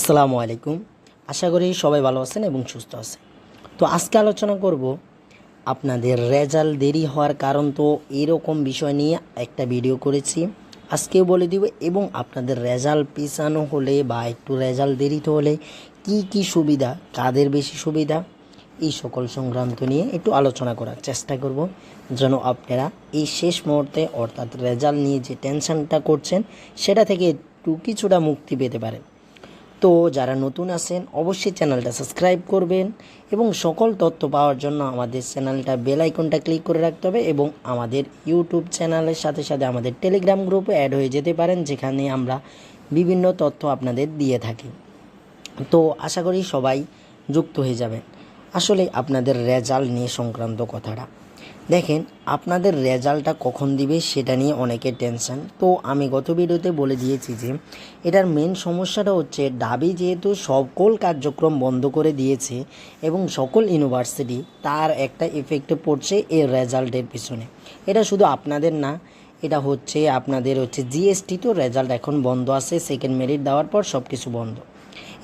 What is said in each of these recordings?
আসসালামু আলাইকুম। আশা করি সবাই ভালো আছেন এবং সুস্থ আছেন। তো আজকে আলোচনা করব আপনাদের রেজাল্ট দেরি হওয়ার কারণ তো এরকম বিষয় নিয়ে একটা ভিডিও করেছি। আজকেও বলে দিব এবং আপনাদের রেজাল্ট পিছানো হলে বা একটু রেজাল্ট দেরিতে হলে কি কি সুবিধা, কাদের বেশি সুবিধা, এই সকল সংক্রান্ত নিয়ে একটু আলোচনা করার চেষ্টা করব। যেন আপনারা এই শেষ মুহূর্তে অর্থাৎ রেজাল্ট নিয়ে যে টেনশনটা করছেন, সেটা থেকে একটু কিছুটা মুক্তি পেতে পারেন। তো যারা নতুন আছেন, অবশ্যই চ্যানেলটা সাবস্ক্রাইব করবেন এবং সকল তথ্য পাওয়ার জন্য আমাদের চ্যানেলটা বেল আইকনটা ক্লিক করে রাখতে হবে এবং আমাদের ইউটিউব চ্যানেলের সাথে সাথে আমাদের টেলিগ্রাম গ্রুপে অ্যাড হয়ে যেতে পারেন, যেখানে আমরা বিভিন্ন তথ্য আপনাদের দিয়ে থাকি। তো আশা করি সবাই যুক্ত হয়ে যাবেন। আসলে আপনাদের রেজাল্ট নিয়ে সংক্রান্ত কথাটা। দেখেন, আপনাদের রেজাল্টটা কখন দিবে সেটা নিয়ে অনেকের টেনশন। তো আমি গত ভিডিওতে বলে দিয়েছি যে, এটার মেন সমস্যাটা হচ্ছে ডাবি যেহেতু সকল কার্যক্রম বন্ধ করে দিয়েছে এবং সকল ইউনিভার্সিটি তার একটা ইফেক্টে পড়ছে এর রেজাল্টের পিছনে। এটা শুধু আপনাদের না, এটা হচ্ছে আপনাদের হচ্ছে জিএসটি তো রেজাল্ট এখন বন্ধ আছে সেকেন্ড মেরিট দেওয়ার পর সব কিছু বন্ধ।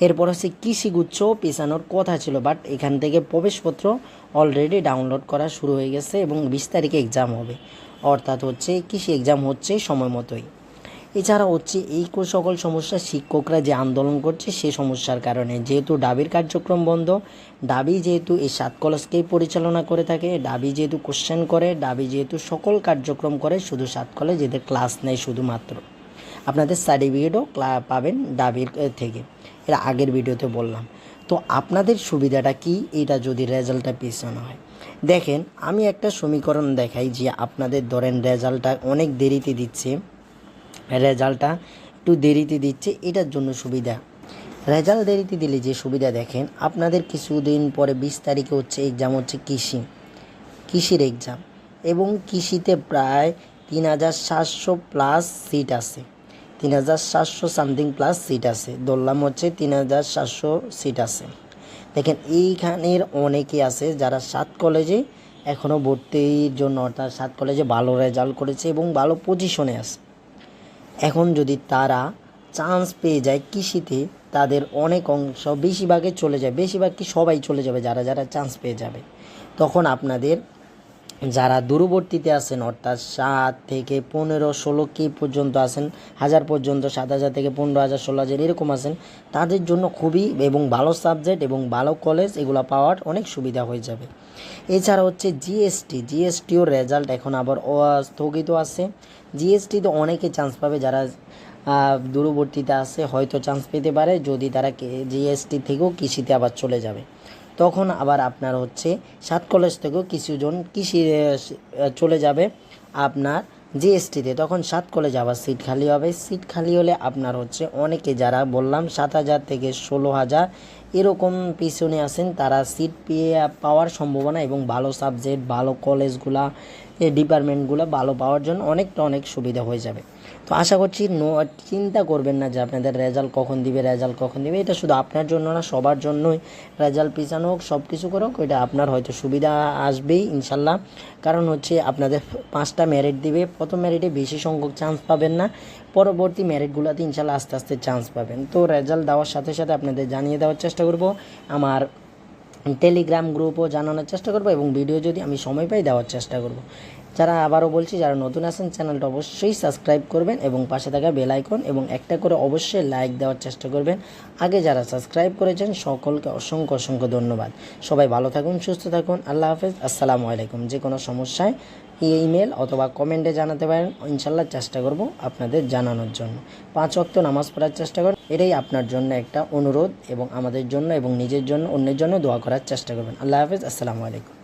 এরপর হচ্ছে কৃষিগুচ্ছ পেছানোর কথা ছিল বাট এখান থেকে প্রবেশপত্র অলরেডি ডাউনলোড করা শুরু হয়ে গেছে এবং বিশ তারিখে এক্সাম হবে। অর্থাৎ হচ্ছে কৃষি এক্সাম হচ্ছে সময় মতোই। এছাড়া হচ্ছে এই সকল সমস্যা শিক্ষকরা যে আন্দোলন করছে সে সমস্যার কারণে। যেহেতু ডাবির কার্যক্রম বন্ধ, ডাবি যেহেতু এই সাত কলেজকেই পরিচালনা করে থাকে, ডাবি যেহেতু কোশ্চেন করে, ডাবি যেহেতু সকল কার্যক্রম করে, শুধু সাত কলেজ এদের ক্লাস নেয় শুধুমাত্র। আপনাদের সার্টিফিকেটও পাবেন ডাবির থেকে। এর আগের ভিডিওতে বললাম। তো আপনাদের সুবিধাটা কি? এটা যদি রেজাল্টটা পিছানো হয়। দেখেন, আমি একটা সমীকরণ দেখাই যে আপনাদের ধরেন রেজাল্টটা অনেক দেরিতে দিচ্ছে। রেজাল্টটা একটু দেরিতে দিচ্ছে, এটার জন্য সুবিধা। রেজাল্ট দেরিতে দিলে যে সুবিধা দেখেন, আপনাদের কিছুদিন পরে বিশ তারিখে হচ্ছে এক্সাম হচ্ছে কৃষি। কৃষির এক্সাম এবং কৃষিতে প্রায় তিন হাজার সাতশো প্লাস সিট আছে। তিন হাজার সাতশো সামথিং প্লাস সিট আছে। ধরলাম হচ্ছে তিন হাজার সাতশো সিট আছে। দেখেন, এইখানের অনেকে আছে যারা সাত কলেজে এখনও ভর্তির জন্য, অর্থাৎ সাত কলেজে ভালো রেজাল্ট করেছে এবং ভালো পজিশনে আছে। এখন যদি তারা চান্স পেয়ে যায় কৃষিতে, তাদের অনেক অংশ বেশিরভাগে চলে যায়, বেশিরভাগ কি সবাই চলে যাবে, যারা যারা চান্স পেয়ে যাবে। তখন আপনাদের যারা দূরবর্তীতে আছেন, অর্থাৎ সাত থেকে পনেরো, ষোলো কি পর্যন্ত আছেন, হাজার পর্যন্ত, সাত হাজার থেকে পনেরো হাজার, ষোলো হাজার এরকম আছেন, তাদের জন্য খুবই এবং ভালো সাবজেক্ট এবং ভালো কলেজ এগুলো পাওয়ার অনেক সুবিধা হয়ে যাবে। এছাড়া হচ্ছে জিএসটি জিএসটিও রেজাল্ট এখন আবার স্থগিত আছে। জিএসটি তো অনেকে চান্স পাবে, যারা দূরবর্তীতে আছে, হয়তো চান্স পেতে পারে, যদি তারা জিএসটি থেকেও কৃষিতে আবার চলে যাবে। তখন আবার আপনার হচ্ছে সাত কলেজ থেকেও কিছুজন কৃষি চলে যাবে আপনার জিএসটিতে। তখন সাত কলেজ আবার সিট খালি হবে। সিট খালি হলে আপনার হচ্ছে অনেকে যারা বললাম সাত হাজার থেকে ষোলো হাজার এরকম পিছনে আছেন, তারা সিট পেয়ে পাওয়ার সম্ভাবনা এবং ভালো সাবজেক্ট, ভালো কলেজগুলা ডিপার্টমেন্টগুলো ভালো পাওয়ার জন্য অনেকটা অনেক সুবিধা হয়ে যাবে। তো আশা করছি নো, চিন্তা করবেন না যে আপনাদের রেজাল্ট কখন দিবে, রেজাল্ট কখন দিবে। এটা শুধু আপনার জন্য না, সবার জন্যই রেজাল্ট পিছানো হোক সব কিছু করুক, এটা আপনার হয়তো সুবিধা আসবেই, ইনশাল্লাহ। কারণ হচ্ছে আপনাদের পাঁচটা মেরিট দিবে। প্রথম মেরিটে বেশি সংখ্যক চান্স পাবেন না। পরবর্তী মেরিটগুলোতে ইনশাল্লাহ আস্তে আস্তে চান্স পাবেন। তো রেজাল্ট দেওয়ার সাথে সাথে আপনাদের জানিয়ে দেওয়ার চেষ্টা করব। আমার টেলিগ্রাম গ্রুপও জানানোর চেষ্টা করব এবং ভিডিও যদি আমি সময় পাই দেওয়ার চেষ্টা করব। যারা আবারও বলছি, যারা নতুন আছেন চ্যানেলটা অবশ্যই সাবস্ক্রাইব করবেন এবং পাশে থাকা বেল আইকন এবং একটা করে অবশ্যই লাইক দেওয়ার চেষ্টা করবেন। আগে যারা সাবস্ক্রাইব করেছেন, সকলকে অসংখ্য অসংখ্য ধন্যবাদ। সবাই ভালো থাকুন, সুস্থ থাকুন, আল্লাহ হাফেজ। আসসালামু আলাইকুম। যে কোনো সমস্যায় ইমেল অথবা কমেন্টে জানাতে পারেন। ইনশাল্লাহ চেষ্টা করব আপনাদের জানানোর জন্য। পাঁচ ওয়াক্ত নামাজ পড়ার চেষ্টা করুন এটাই আপনার জন্য একটা অনুরোধ এবং আমাদের জন্য এবং নিজের জন্য অন্যের জন্য দোয়া করার চেষ্টা করবেন। আল্লাহ হাফেজ, আসসালামু আলাইকুম।